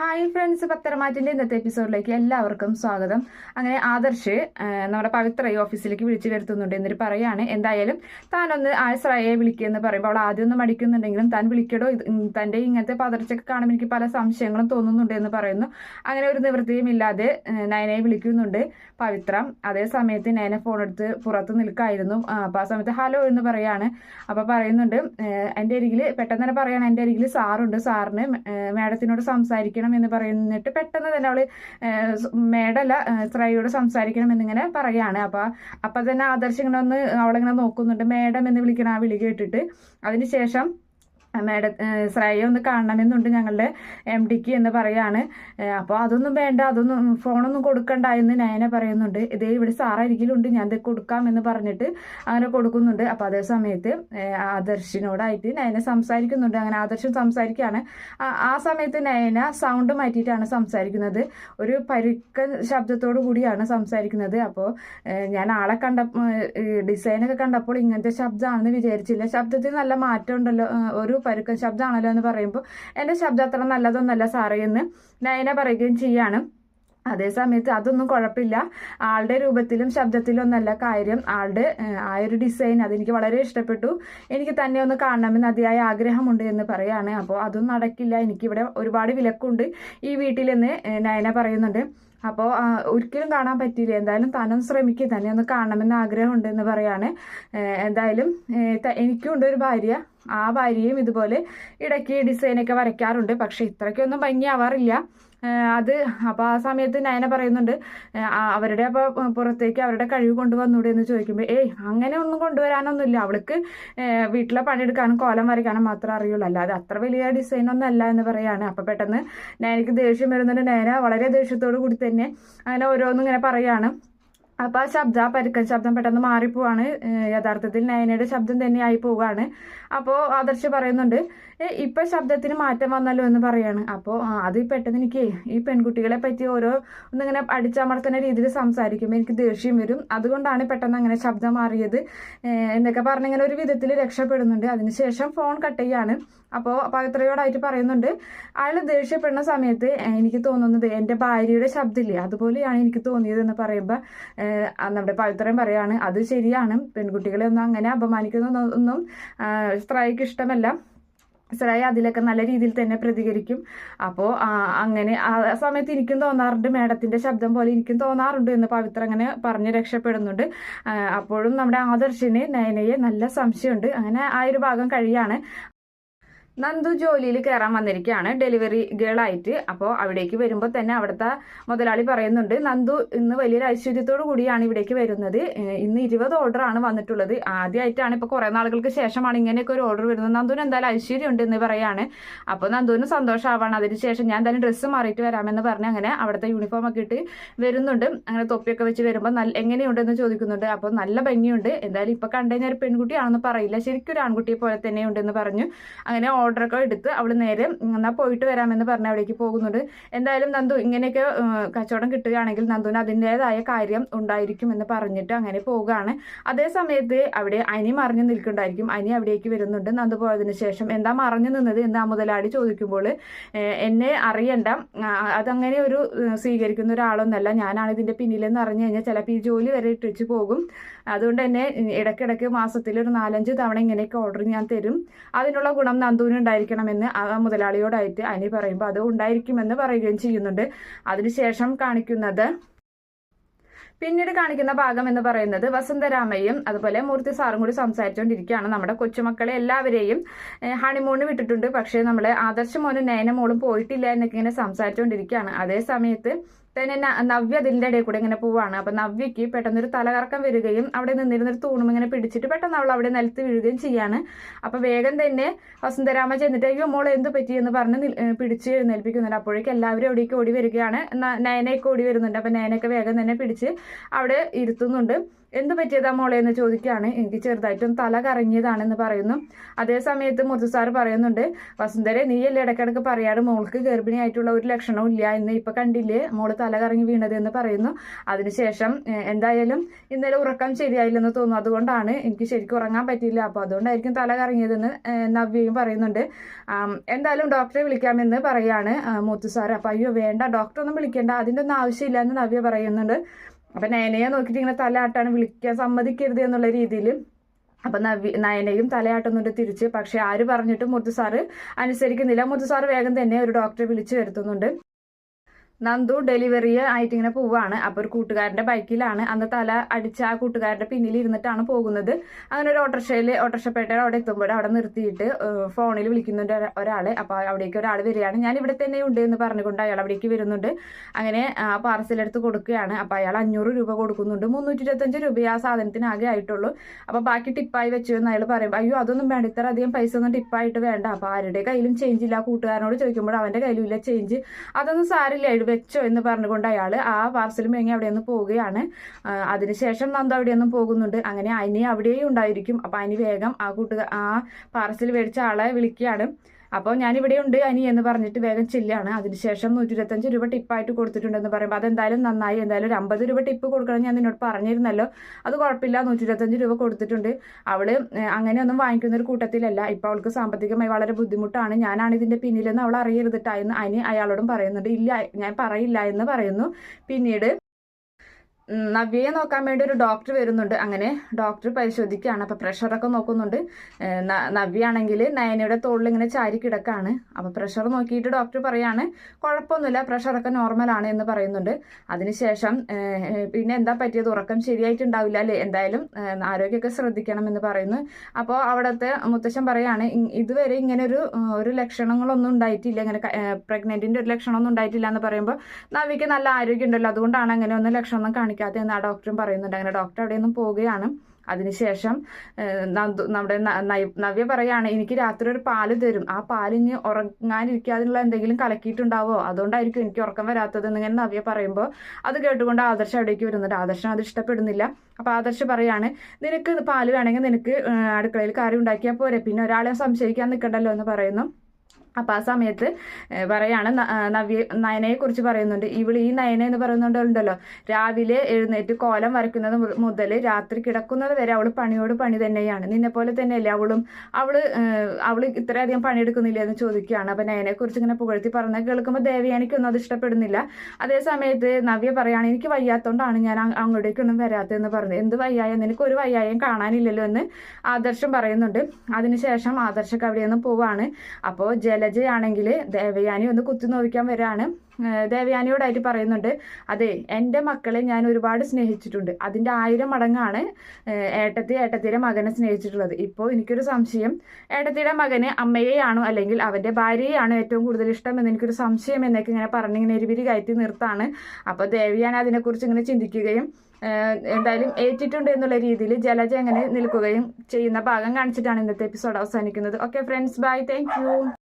Hi friends പത്തരമാറ്റിന്റെ ഇന്നത്തെ എപ്പിസോഡിലേക്ക് എല്ലാവർക്കും സ്വാഗതം. അങ്ങനെ ആദർശ് നമ്മുടെ പവിത്ര പവിത്രയെ ഓഫീസിലേക്ക് വിളിച്ചു വരുത്തുന്നുണ്ട് എന്നിട്ട് പറയാണ് എന്തായാലും താനൊന്ന് ആ ശ്രയെ വിളിക്കുകയെന്ന് പറയുമ്പോൾ അവൾ ആദ്യം ഒന്ന് മടിക്കുന്നുണ്ടെങ്കിലും താൻ വിളിക്കടോ? തന്റെ ഇങ്ങനത്തെ പതർച്ചയൊക്കെ കാണുമ്പോൾ എനിക്ക് പല സംശയങ്ങളും തോന്നുന്നുണ്ട് എന്ന് പറയുന്നു. അങ്ങനെ ഒരു നിവൃത്തിയും ഇല്ലാതെ നയനയെ വിളിക്കുന്നുണ്ട് പവിത്ര. അതേ സമയത്ത് നയന ഫോൺ എടുത്ത് പുറത്ത് നിൽക്കായിരുന്നു. അപ്പോൾ ആ സമയത്ത് ഹലോ എന്ന് പറയാണ്. അപ്പോൾ പറയുന്നുണ്ട് എന്റെ അരികിൽ പെട്ടെന്ന് തന്നെ പറയാണ് എന്റെ അരികിൽ സാറുണ്ട്. സാറിന് മാഡത്തിനോട് സംസാരിക്കണം എന്ന് പറയുന്നിട്ട് പെട്ടെന്ന് തന്നെ അവൾ മേഡല ഏഹ് സംസാരിക്കണം എന്നിങ്ങനെ പറയാണ്. അപ്പൊ അപ്പൊ തന്നെ ആദർശ് ഇങ്ങനെ ഒന്ന് അവളിങ്ങനെ നോക്കുന്നുണ്ട്. മേഡം എന്ന് വിളിക്കണം ആ വിളി കേട്ടിട്ട് അതിനുശേഷം മേഡം ശ്രേയ ഒന്ന് കാണണമെന്നുണ്ട് ഞങ്ങളുടെ എം ഡിക്ക് എന്ന് പറയാണ്. അപ്പോൾ അതൊന്നും വേണ്ട അതൊന്നും ഫോണൊന്നും കൊടുക്കണ്ട എന്ന് നയന പറയുന്നുണ്ട്. ഇതേ ഇവിടെ സാറായിരിക്കലുണ്ട് ഞാൻ ഇത് കൊടുക്കാം എന്ന് പറഞ്ഞിട്ട് അങ്ങനെ കൊടുക്കുന്നുണ്ട്. അപ്പോൾ അതേ സമയത്ത് ആദർശിനോടായിട്ട് നയന സംസാരിക്കുന്നുണ്ട്. അങ്ങനെ ആദർശൻ സംസാരിക്കുകയാണ്. ആ സമയത്ത് നയന സൗണ്ട് മാറ്റിയിട്ടാണ് സംസാരിക്കുന്നത്. ഒരു പരുക്കൻ ശബ്ദത്തോടു കൂടിയാണ് സംസാരിക്കുന്നത്. അപ്പോൾ ഞാൻ ആളെ കണ്ട ഡിസൈനൊക്കെ കണ്ടപ്പോൾ ഇങ്ങനത്തെ ശബ്ദമാണെന്ന് വിചാരിച്ചില്ല. ശബ്ദത്തിൽ നല്ല മാറ്റം ഉണ്ടല്ലോ. ഒരു പരുക്കൻ ശബ്ദമാണല്ലോ എന്ന് പറയുമ്പോൾ എന്റെ ശബ്ദം അത്ര നല്ലതൊന്നല്ല സാറേ എന്ന് നയന പറയുകയും ചെയ്യാണ്. അതേ സമയത്ത് അതൊന്നും കുഴപ്പമില്ല. ആളുടെ രൂപത്തിലും ശബ്ദത്തിലും ഒന്നല്ല കാര്യം. ആളുടെ ആ ഒരു ഡിസൈൻ അതെനിക്ക് വളരെ ഇഷ്ടപ്പെട്ടു. എനിക്ക് തന്നെ ഒന്ന് കാണണമെന്ന് അതിയായ ആഗ്രഹമുണ്ട് എന്ന് പറയാണ്. അപ്പോൾ അതൊന്നും നടക്കില്ല. എനിക്കിവിടെ ഒരുപാട് വിലക്കുണ്ട്. ഈ വീട്ടിലെന്ന് നയന പറയുന്നുണ്ട്. അപ്പോൾ ഒരിക്കലും കാണാൻ പറ്റിയില്ല. എന്തായാലും താനൊന്ന് ശ്രമിക്കുക തന്നെ ഒന്ന് കാണണമെന്ന് ആഗ്രഹമുണ്ട് എന്ന് പറയാണ്. എന്തായാലും എനിക്കും ഉണ്ട് ഒരു ഭാര്യ. ആ ഭാര്യയും ഇതുപോലെ ഇടയ്ക്ക് ഡിസൈനൊക്കെ വരയ്ക്കാറുണ്ട്. പക്ഷേ ഇത്രയ്ക്കൊന്നും ഭംഗിയാവാറില്ല. അത് അപ്പോൾ ആ സമയത്ത് നയന പറയുന്നുണ്ട് അവരുടെ അപ്പോൾ പുറത്തേക്ക് അവരുടെ കഴിവ് കൊണ്ടുവന്നൂടെ എന്ന് ചോദിക്കുമ്പോൾ ഏയ് അങ്ങനെ ഒന്നും കൊണ്ടുവരാനൊന്നുമില്ല. അവൾക്ക് വീട്ടിലെ പണിയെടുക്കാനും കോലം വരയ്ക്കാനും മാത്രമേ അറിയുള്ളൂ. അല്ലാതെ അത്ര വലിയ ഡിസൈൻ ഒന്നും അല്ല എന്ന് പറയാണ്. അപ്പോൾ പെട്ടെന്ന് നയനക്ക് ദേഷ്യം വരുന്നുണ്ട്. നയന വളരെ ദേഷ്യത്തോടു കൂടി തന്നെ അങ്ങനെ ഓരോന്നും ഇങ്ങനെ പറയാണ്. അപ്പൊ ആ ശബ്ദം ആ പരുക്കൻ ശബ്ദം പെട്ടെന്ന് മാറിപ്പോവാണ്. യഥാർത്ഥത്തിൽ നയനയുടെ ശബ്ദം തന്നെ ആയി പോവാണ്. അപ്പോൾ ആദർശ് പറയുന്നുണ്ട് "ഏ, ഇപ്പൊ ശബ്ദത്തിന് മാറ്റം വന്നല്ലോ എന്ന് പറയാണ്. അപ്പോൾ അത് പെട്ടെന്ന് എനിക്ക് ഈ പെൺകുട്ടികളെ പറ്റി ഓരോ ഒന്നിങ്ങനെ അടിച്ചമർത്തുന്ന രീതിയിൽ സംസാരിക്കുമ്പോൾ എനിക്ക് ദേഷ്യം വരും. അതുകൊണ്ടാണ് പെട്ടെന്ന് അങ്ങനെ ശബ്ദം മാറിയത്. എന്നൊക്കെ പറഞ്ഞിങ്ങനെ ഒരു വിധത്തിൽ രക്ഷപ്പെടുന്നുണ്ട്. അതിനുശേഷം ഫോൺ കട്ട് ചെയ്യാണ്. അപ്പോൾ പവിത്രയോടായിട്ട് പറയുന്നുണ്ട് അയാൾ ദേഷ്യപ്പെടുന്ന സമയത്ത് എനിക്ക് തോന്നുന്നത് എന്റെ ഭാര്യയുടെ ശബ്ദമില്ലേ? അതുപോലെയാണ് എനിക്ക് തോന്നിയതെന്ന് പറയുമ്പോൾ നമ്മുടെ പവിത്രം പറയാണ് അത് ശരിയാണ്. പെൺകുട്ടികളെ ഒന്നും അങ്ങനെ അപമാനിക്കുന്നതൊന്നും സ്ത്രീക്ക് ഇഷ്ടമല്ല. സ്ത്രീ അതിലൊക്കെ നല്ല രീതിയിൽ തന്നെ പ്രതികരിക്കും. അപ്പോൾ അങ്ങനെ ആ സമയത്ത് എനിക്കും തോന്നാറുണ്ട്. മേഡത്തിന്റെ ശബ്ദം പോലെ എനിക്കും തോന്നാറുണ്ട് എന്ന് പവിത്ര അങ്ങനെ പറഞ്ഞ് രക്ഷപ്പെടുന്നുണ്ട്. അപ്പോഴും നമ്മുടെ ആദർശിന് നയനയെ നല്ല സംശയമുണ്ട്. അങ്ങനെ ആ ഒരു ഭാഗം കഴിയാണ്. നന്ദു ജോലിയിൽ കയറാൻ വന്നിരിക്കുകയാണ്. ഡെലിവറി ഗേൾ ആയിട്ട്. അപ്പോൾ അവിടേക്ക് വരുമ്പോൾ തന്നെ അവിടുത്തെ മുതലാളി പറയുന്നുണ്ട് നന്ദു ഇന്ന് വലിയൊരു ഐശ്വര്യത്തോടു കൂടിയാണ് ഇവിടേക്ക് വരുന്നത്. ഇന്ന് ഇരുപത് ഓർഡർ ആണ് വന്നിട്ടുള്ളത്. ആദ്യമായിട്ടാണ് ഇപ്പോൾ കുറേ നാളുകൾക്ക് ശേഷമാണ് ഇങ്ങനെയൊക്കെ ഒരു ഓർഡർ വരുന്നത്. നന്ദുവിന് എന്തായാലും ഐശ്വര്യം ഉണ്ട് എന്ന് പറയാണ്. അപ്പോൾ നന്ദുവിന് സന്തോഷമാവാണ് അതിനുശേഷം ഞാൻ എന്തായാലും ഡ്രസ്സ് മാറിയിട്ട് വരാമെന്ന് പറഞ്ഞ് അങ്ങനെ അവിടുത്തെ യൂണിഫോം ഒക്കെ ഇട്ട് വരുന്നുണ്ട്. അങ്ങനെ തൊപ്പിയൊക്കെ വെച്ച് വരുമ്പോൾ നല്ല എങ്ങനെയുണ്ടെന്ന് ചോദിക്കുന്നുണ്ട്. അപ്പോൾ നല്ല ഭംഗിയുണ്ട്. എന്തായാലും ഇപ്പോൾ കണ്ടു കഴിഞ്ഞാൽ ഒരു പെൺകുട്ടിയാണെന്ന് പറയില്ല. ശരിക്കും ഒരു ആൺകുട്ടിയെ പോലെ തന്നെ ഉണ്ടെന്ന് പറഞ്ഞു. അങ്ങനെ ഓർഡറൊക്കെ എടുത്ത് അവൾ നേരെ എന്നാൽ എന്നാ പോയിട്ട് വരാമെന്ന് പറഞ്ഞ് അവിടേക്ക് പോകുന്നുണ്ട്. എന്തായാലും നന്ദു ഇങ്ങനെയൊക്കെ കച്ചവടം കിട്ടുകയാണെങ്കിൽ നന്ദുവിന് അതിന്റെതായ കാര്യം ഉണ്ടായിരിക്കും എന്ന് പറഞ്ഞിട്ട് അങ്ങനെ പോവുകയാണ്. അതേ സമയത്ത് അവിടെ അനി മറിഞ്ഞു നിൽക്കുന്നുണ്ടായിരിക്കും. അനി അവിടേക്ക് വരുന്നുണ്ട്. നന്ദു പോയതിന് ശേഷം എന്താ മറിഞ്ഞു നിന്നത് എന്ന് ആ മുതലാളി ചോദിക്കുമ്പോൾ എന്നെ അറിയണ്ട. അതങ്ങനെ ഒരു സ്വീകരിക്കുന്ന ഒരാളൊന്നല്ല. ഞാനാണ് ഇതിന്റെ പിന്നിലെന്ന് അറിഞ്ഞു കഴിഞ്ഞാൽ ചിലപ്പോൾ ഈ ജോലി വരെ ഇട്ടിച്ച് പോകും. അതുകൊണ്ട് തന്നെ ഇടയ്ക്കിടയ്ക്ക് മാസത്തിൽ ഒരു നാലഞ്ച് തവണ ഇങ്ങനെയൊക്കെ ഓർഡർ ഞാൻ തരും. അതിനുള്ള ഗുണം നന്ദുവിന് ഉണ്ടായിരിക്കണമെന്ന് ആ മുതലാളിയോടായിട്ട് അനി പറയുമ്പോൾ അത് ഉണ്ടായിരിക്കുമെന്ന് പറയുകയും ചെയ്യുന്നുണ്ട്. അതിനുശേഷം കാണിക്കുന്നത് പിന്നീട് കാണിക്കുന്ന ഭാഗം എന്ന് പറയുന്നത് വസന്തരാമയും അതുപോലെ മൂർത്തി സാറും കൂടി സംസാരിച്ചുകൊണ്ടിരിക്കുകയാണ് നമ്മുടെ കൊച്ചുമക്കളെ എല്ലാവരെയും ഹണിമൂണിന് വിട്ടിട്ടുണ്ട്. പക്ഷേ നമ്മളെ ആദർശ മോനും നയന പോയിട്ടില്ല എന്നൊക്കെ ഇങ്ങനെ സംസാരിച്ചുകൊണ്ടിരിക്കുകയാണ് അതേ സമയത്ത് തന്നെ നവ്യ അതിന്റെ ഇടയിൽ കൂടെ ഇങ്ങനെ പോവാണ്. അപ്പൊ നവ്യക്ക് പെട്ടെന്നൊരു തലകറക്കം വരികയും അവിടെ നിന്നിരുന്നൊരു തൂണും ഇങ്ങനെ പിടിച്ചിട്ട് പെട്ടെന്ന് അവൾ അവിടെ നിലത്ത് വീഴുകയും ചെയ്യാണ്. അപ്പൊ വേഗം തന്നെ വസുന്ധരാമ ചെന്നിട്ട് അയ്യോ മോൾ എന്ത് പറ്റി? എന്ന് പറഞ്ഞ് പിടിച്ച് എഴുന്നേൽപ്പിക്കുന്നുണ്ട്. അപ്പോഴേക്കും എല്ലാവരും അവിടേക്ക് ഓടി വരികയാണ്. നയനയൊക്കെ ഓടി വരുന്നുണ്ട്. അപ്പൊ നയനയൊക്കെ വേഗം തന്നെ പിടിച്ച് അവിടെ ഇരുത്തുന്നുണ്ട്. എന്ത് പറ്റിയതാ മോളെ എന്ന് ചോദിക്കുകയാണ്. എനിക്ക് ചെറുതായിട്ടും തല കറങ്ങിയതാണെന്ന് പറയുന്നു. അതേ സമയത്ത് മുത്തു സാർ പറയുന്നുണ്ട് വസുന്ധരെ നീയല്ലേ ഇടയ്ക്കിടയ്ക്ക് പറയാറ്? മോൾക്ക് ഗർഭിണിയായിട്ടുള്ള ഒരു ലക്ഷണവും ഇല്ല. എന്ന് ഇപ്പൊ കണ്ടില്ലേ മോൾ തല കറങ്ങി വീണത് എന്ന് പറയുന്നു. അതിനുശേഷം എന്തായാലും ഇന്നലെ ഉറക്കം ശരിയായില്ലെന്ന് തോന്നുന്നു. അതുകൊണ്ടാണ് എനിക്ക് ശരിക്കും ഉറങ്ങാൻ പറ്റിയില്ല. അപ്പോൾ അതുകൊണ്ടായിരിക്കും തല കറങ്ങിയതെന്ന് നവ്യയും പറയുന്നുണ്ട്. എന്തായാലും ഡോക്ടറെ വിളിക്കാമെന്ന് പറയാണ് മുത്തു സാർ. അപ്പം അയ്യോ വേണ്ട ഡോക്ടറെ ഒന്നും വിളിക്കേണ്ട. അതിന്റെ ഒന്നും ആവശ്യമില്ല എന്ന് നവ്യ പറയുന്നുണ്ട്. അപ്പം നയനയെ നോക്കിയിട്ട് ഇങ്ങനെ തലയാട്ടാണ് വിളിക്കാൻ സമ്മതിക്കരുത് എന്നുള്ള രീതിയിൽ. അപ്പൊ നവി നയനയും തലയാട്ടുന്നുണ്ട് തിരിച്ച്. പക്ഷെ ആര് പറഞ്ഞിട്ടും മുത്തു സാറ് അനുസരിക്കുന്നില്ല. മുത്തു സാറ് വേഗം തന്നെ ഒരു ഡോക്ടറെ വിളിച്ചു വരുത്തുന്നുണ്ട്. നന്ദു ഡെലിവറി ആയിട്ട് ഇങ്ങനെ പോവാണ്. അപ്പോൾ ഒരു കൂട്ടുകാരന്റെ ബൈക്കിലാണ്. അന്ന് തല അടിച്ച ആ കൂട്ടുകാരന്റെ പിന്നിൽ ഇരുന്നിട്ടാണ് പോകുന്നത്. അങ്ങനെ ഒരു ഓട്ടോറിക്ഷയിൽ ഓട്ടോറിക്ഷപ്പേട്ടയുടെ അവിടെ എത്തുമ്പോൾ അവിടെ നിർത്തിയിട്ട് ഫോണിൽ വിളിക്കുന്നുണ്ട് ഒരാൾ. അപ്പോൾ അവിടേക്ക് ഒരാൾ വരികയാണ്. ഞാൻ ഇവിടെ തന്നെ ഉണ്ട് എന്ന് പറഞ്ഞുകൊണ്ട് അയാൾ അവിടേക്ക് വരുന്നുണ്ട്. അങ്ങനെ ആ പാർസൽ എടുത്ത് കൊടുക്കുകയാണ്. അപ്പോൾ അയാൾ അഞ്ഞൂറ് രൂപ കൊടുക്കുന്നുണ്ട്. മുന്നൂറ്റി ഇരുപത്തഞ്ച് രൂപ ആ സാധനത്തിന് ആകെ ആയിട്ടുള്ളൂ. അപ്പോൾ ബാക്കി ടിപ്പായി വെച്ചു എന്ന് അയാൾ പറയും അയ്യോ അതൊന്നും വേണ്ട. ഇത്ര അധികം പൈസ ഒന്നും ടിപ്പായിട്ട് വേണ്ട. അപ്പോൾ ആരുടെ കയ്യിലും ചേഞ്ച് ഇല്ല. കൂട്ടുകാരനോട് ചോദിക്കുമ്പോൾ അവന്റെ കയ്യിലും ഇല്ല ചേഞ്ച് അതൊന്നും സാരില്ല വെച്ചോ എന്ന് പറഞ്ഞുകൊണ്ട് അയാൾ ആ പാർസൽ മേങ്ങി അവിടെ നിന്ന് പോവുകയാണ്. അതിനുശേഷം നന്ദ അവിടെ നിന്നും പോകുന്നുണ്ട്. അങ്ങനെ അനി അവിടെയും ഉണ്ടായിരിക്കും. അപ്പം അനി വേഗം ആ കൂട്ടുകാർ ആ പാർസൽ മേടിച്ച ആളെ വിളിക്കുകയാണ്. അപ്പോൾ ഉണ്ട് അനി എന്ന് പറഞ്ഞിട്ട് വേഗം ചില്ലാണ്. അതിനുശേഷം നൂറ്റി ഇരുപത്തഞ്ച് രൂപ ടിപ്പായിട്ട് കൊടുത്തിട്ടുണ്ടെന്ന് പറയുമ്പോൾ അതെന്തായാലും നന്നായി. എന്തായാലും ഒരു അമ്പത് രൂപ ടിപ്പ് കൊടുക്കണം ഞാൻ നിന്നോട് പറഞ്ഞിരുന്നല്ലോ. അത് കുഴപ്പമില്ല നൂറ്റി ഇരുപത്തഞ്ച് രൂപ കൊടുത്തിട്ടുണ്ട്. അവൾ അങ്ങനെയൊന്നും വാങ്ങിക്കുന്ന ഒരു കൂട്ടത്തിലല്ല. ഇപ്പോൾ അവൾക്ക് സാമ്പത്തികമായി വളരെ ബുദ്ധിമുട്ടാണ്. ഞാനാണ് ഇതിന്റെ പിന്നിലെന്ന് അവൾ അറിയരുതിട്ടായെന്ന് അനി അയാളോടും പറയുന്നുണ്ട്. ഇല്ല ഞാൻ പറയില്ല എന്ന് പറയുന്നു. പിന്നീട് നവ്യയെ നോക്കാൻ വേണ്ടി ഒരു ഡോക്ടർ വരുന്നുണ്ട്. അങ്ങനെ ഡോക്ടർ പരിശോധിക്കുകയാണ്. അപ്പൊ പ്രഷറൊക്കെ നോക്കുന്നുണ്ട്. നവ്യ ആണെങ്കിൽ നയനയുടെ തോളിൽ ഇങ്ങനെ ചാരി കിടക്കാണ്. അപ്പൊ പ്രഷർ നോക്കിയിട്ട് ഡോക്ടർ പറയാണ് കുഴപ്പമൊന്നുമില്ല പ്രഷറൊക്കെ നോർമലാണ് എന്ന് പറയുന്നുണ്ട്. അതിനുശേഷം പിന്നെ എന്താ പറ്റിയത്? ഉറക്കം ശരിയായിട്ടുണ്ടാവില്ല അല്ലേ? എന്തായാലും ആരോഗ്യമൊക്കെ ശ്രദ്ധിക്കണം എന്ന് പറയുന്നു. അപ്പോൾ അവിടുത്തെ മുത്തശ്ശൻ പറയാണ് ഇതുവരെ ഇങ്ങനെ ഒരു ഒരു ലക്ഷണങ്ങളൊന്നും ഉണ്ടായിട്ടില്ല. ഇങ്ങനെ പ്രഗ്നന്റിന്റെ ഒരു ലക്ഷണമൊന്നും ഉണ്ടായിട്ടില്ല എന്ന് പറയുമ്പോൾ നവ്യക്ക് നല്ല ആരോഗ്യം ഉണ്ടല്ലോ അതുകൊണ്ടാണ് അങ്ങനെ ഒന്നും ലക്ഷണമൊന്നും കാണിക്കാത്തത് എന്ന് ആ ഡോക്ടറും പറയുന്നുണ്ട്. അങ്ങനെ ഡോക്ടർ അവിടെ നിന്നും പോവുകയാണ്. അതിനുശേഷം നമ്മുടെ നവ്യ പറയാണ് എനിക്ക് രാത്രി ഒരു പാൽ തരും. ആ പാലിന് ഉറങ്ങാനിരിക്കാതിനുള്ള എന്തെങ്കിലും കലക്കിയിട്ടുണ്ടാവോ? അതുകൊണ്ടായിരിക്കും എനിക്ക് ഉറക്കം വരാത്തത് എന്നിങ്ങനെ നവ്യ പറയുമ്പോൾ അത് കേട്ടുകൊണ്ട് ആദർശം അവിടേക്ക് വരുന്നുണ്ട്. ആദർശം അത് ഇഷ്ടപ്പെടുന്നില്ല. അപ്പോൾ ആദർശ് പറയാണ് നിനക്ക് പാൽ വേണമെങ്കിൽ നിനക്ക് അടുക്കളയിൽ കറി ഉണ്ടാക്കിയാൽ പോരെ. പിന്നെ ഒരാളെ സംശയിക്കാൻ നിൽക്കണ്ടല്ലോ എന്ന് പറയുന്നു. അപ്പോൾ ആ സമയത്ത് പറയാണ് നവ്യ നയനയെ കുറിച്ച് പറയുന്നുണ്ട്. ഇവൾ ഈ നയന എന്ന് പറയുന്നുണ്ടല്ലോ. രാവിലെ എഴുന്നേറ്റ് കോലം വരയ്ക്കുന്നത് മുതൽ രാത്രി കിടക്കുന്നത് വരെ അവൾ പണിയോട് പണി തന്നെയാണ്. നിന്നെ പോലെ തന്നെയല്ലേ അവളും? അവൾ അവൾ ഇത്രയധികം പണിയെടുക്കുന്നില്ല എന്ന് ചോദിക്കുകയാണ്. അപ്പം നയനെ കുറിച്ച് ഇങ്ങനെ പുകഴ്ത്തി പറഞ്ഞ കേൾക്കുമ്പോൾ ദേവയാനിക്കൊന്നും അത് ഇഷ്ടപ്പെടുന്നില്ല. അതേ സമയത്ത് നവ്യ പറയുകയാണ് എനിക്ക് വയ്യാത്തോണ്ടാണ് ഞാൻ അങ് അങ്ങോട്ടേക്കൊന്നും വരാത്തതെന്ന് പറഞ്ഞു എന്ത് വയ്യായ? നിനക്ക് ഒരു വയ്യായം കാണാനില്ലല്ലോ എന്ന് ആദർശം പറയുന്നുണ്ട്. അതിനുശേഷം ആദർശക്ക് അവിടെ നിന്ന് പോവാണ് അപ്പോൾ ജലജയാണെങ്കിൽ ദേവയാനി ഒന്ന് കുത്തി നോവിക്കാൻ വരാണ്. ദേവയാനിയോടായിട്ട് പറയുന്നുണ്ട് അതെ എന്റെ മക്കളെ ഞാൻ ഒരുപാട് സ്നേഹിച്ചിട്ടുണ്ട്. അതിന്റെ ആയിരം മടങ്ങാണ് ഏട്ടത്തി ഏട്ടത്തിയുടെ മകനെ സ്നേഹിച്ചിട്ടുള്ളത്. ഇപ്പോൾ എനിക്കൊരു സംശയം. ഏട്ടത്തിയുടെ മകന് അമ്മയെയാണോ അല്ലെങ്കിൽ അവന്റെ ഭാര്യയെയാണോ ഏറ്റവും കൂടുതൽ ഇഷ്ടം എന്ന് എനിക്കൊരു സംശയം എന്നൊക്കെ ഇങ്ങനെ പറഞ്ഞ് പറഞ്ഞിങ്ങനെ ഇരുവിരി കയറ്റി നിർത്താണ്. അപ്പോൾ ദേവയാനി അതിനെക്കുറിച്ച് ഇങ്ങനെ ചിന്തിക്കുകയും എന്തായാലും ഏറ്റിട്ടുണ്ട് എന്നുള്ള രീതിയിൽ ജലജ എങ്ങനെ നിൽക്കുകയും ചെയ്യുന്ന ഭാഗം കാണിച്ചിട്ടാണ് ഇന്നത്തെ എപ്പിസോഡ് അവസാനിക്കുന്നത്. Okay friends bye. താങ്ക്